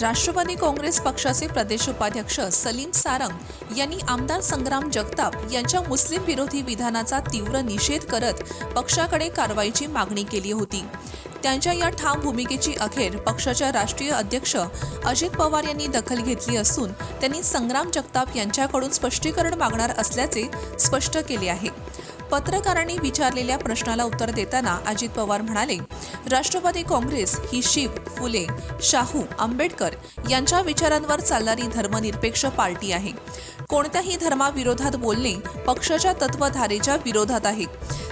राष्ट्रवादी काँग्रेस पक्षाचे प्रदेश उपाध्यक्ष सलीम सारंग यांनी आमदार संग्राम जगताप यांच्या मुस्लिम विरोधी विधानाचा तीव्र निषेध करत पक्षाकडे कारवाईची मागणी केली होती. त्यांच्या या ठाम भूमिकेची अखेर पक्षाच्या राष्ट्रीय अध्यक्ष अजित पवार यांनी दखल घेतली असून त्यांनी संग्राम जगताप यांच्याकडून स्पष्टीकरण मागणार असल्याचे स्पष्ट केले आहे. पत्रकारांनी विचारलेल्या प्रश्नाला उत्तर देताना अजित पवार म्हणाले राष्ट्रवादी काँग्रेस ही शिव फुले शाहू आंबेडकर यांच्या विचारांवर चालणारी धर्मनिरपेक्ष पार्टी आहे. कोणत्याही धर्माविरोधात बोलणे पक्षाच्या तत्वधारेच्या विरोधात आहे.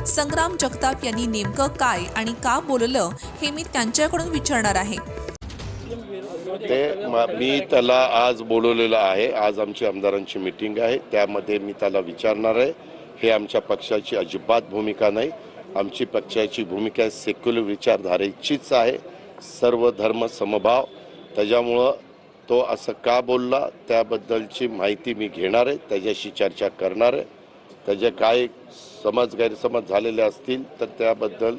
संग्राम जगताप यांनी नेमकं काय आणि का बोललं हे मी त्यांच्याकडून विचारणार आहे. ते मी त्याला आज बोलवलेलं आहे. आज आमची आमदारांची मिटिंग आहे. त्यामध्ये मी त्याला विचारणार आहे. हे आमच्या पक्षाची अजिबात भूमिका नाही. आमची पक्षाची भूमिका सेक्युलर विचारधारेचीच आहे. सर्व धर्म समभाव. त्याच्यामुळं तो असं का बोलला त्याबद्दलची माहिती मी घेणार आहे. त्याच्याशी चर्चा करणार आहे. त्याचे काय समज गैरसमज झालेले असतील तर त्याबद्दल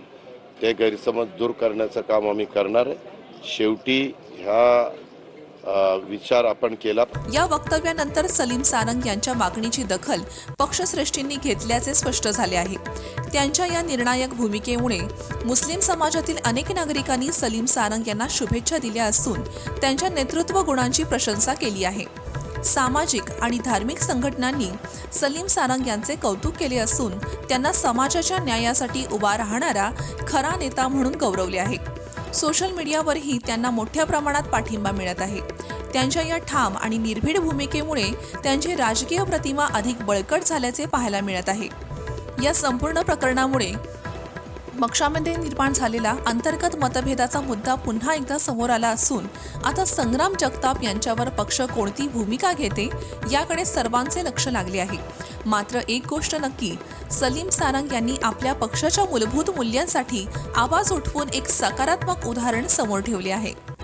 ते गैरसमज दूर करण्याचं काम आम्ही करणार आहे. शेवटी ह्या विचार आपण केला. या वक्तव्यानंतर सलीम सारंग यांच्या मागणीची दखल पक्षश्रेष्ठींनी घेतल्याचे स्पष्ट झाले आहे. त्यांच्या या निर्णायक भूमिकेमुळे मुस्लिम समाजातील अनेक नागरिकांनी सलीम सारंग यांना शुभेच्छा दिल्या असून त्यांच्या नेतृत्व गुणांची प्रशंसा केली आहे. सामाजिक आणि धार्मिक संघटनांनी सलीम सारंग यांचे कौतुक केले असून त्यांना समाजाच्या न्यायासाठी उभा राहणारा खरा नेता म्हणून गौरवले आहे. सोशल मीडियावरही त्यांना मोठ्या प्रमाणात पाठिंबा मिळत आहे. त्यांच्या या ठाम आणि निर्भीड भूमिकेमुळे त्यांची राजकीय प्रतिमा अधिक बळकट झाल्याचे पाहायला मिळत आहे. या संपूर्ण प्रकरणामुळे पक्षामध्ये निर्माण झालेला अंतर्गत मतभेदाचा मुद्दा पुन्हा एकदा समोर आला असून आता संग्राम जगताप यांच्यावर पक्ष कोणती भूमिका घेते याकडे सर्वांचे लक्ष लागले आहे. मात्र एक गोष्ट नक्की सलीम सारंग यांनी आपल्या पक्षाच्या मूलभूत मूल्यांसाठी आवाज उठवून एक सकारात्मक उदाहरण समोर ठेवले आहे.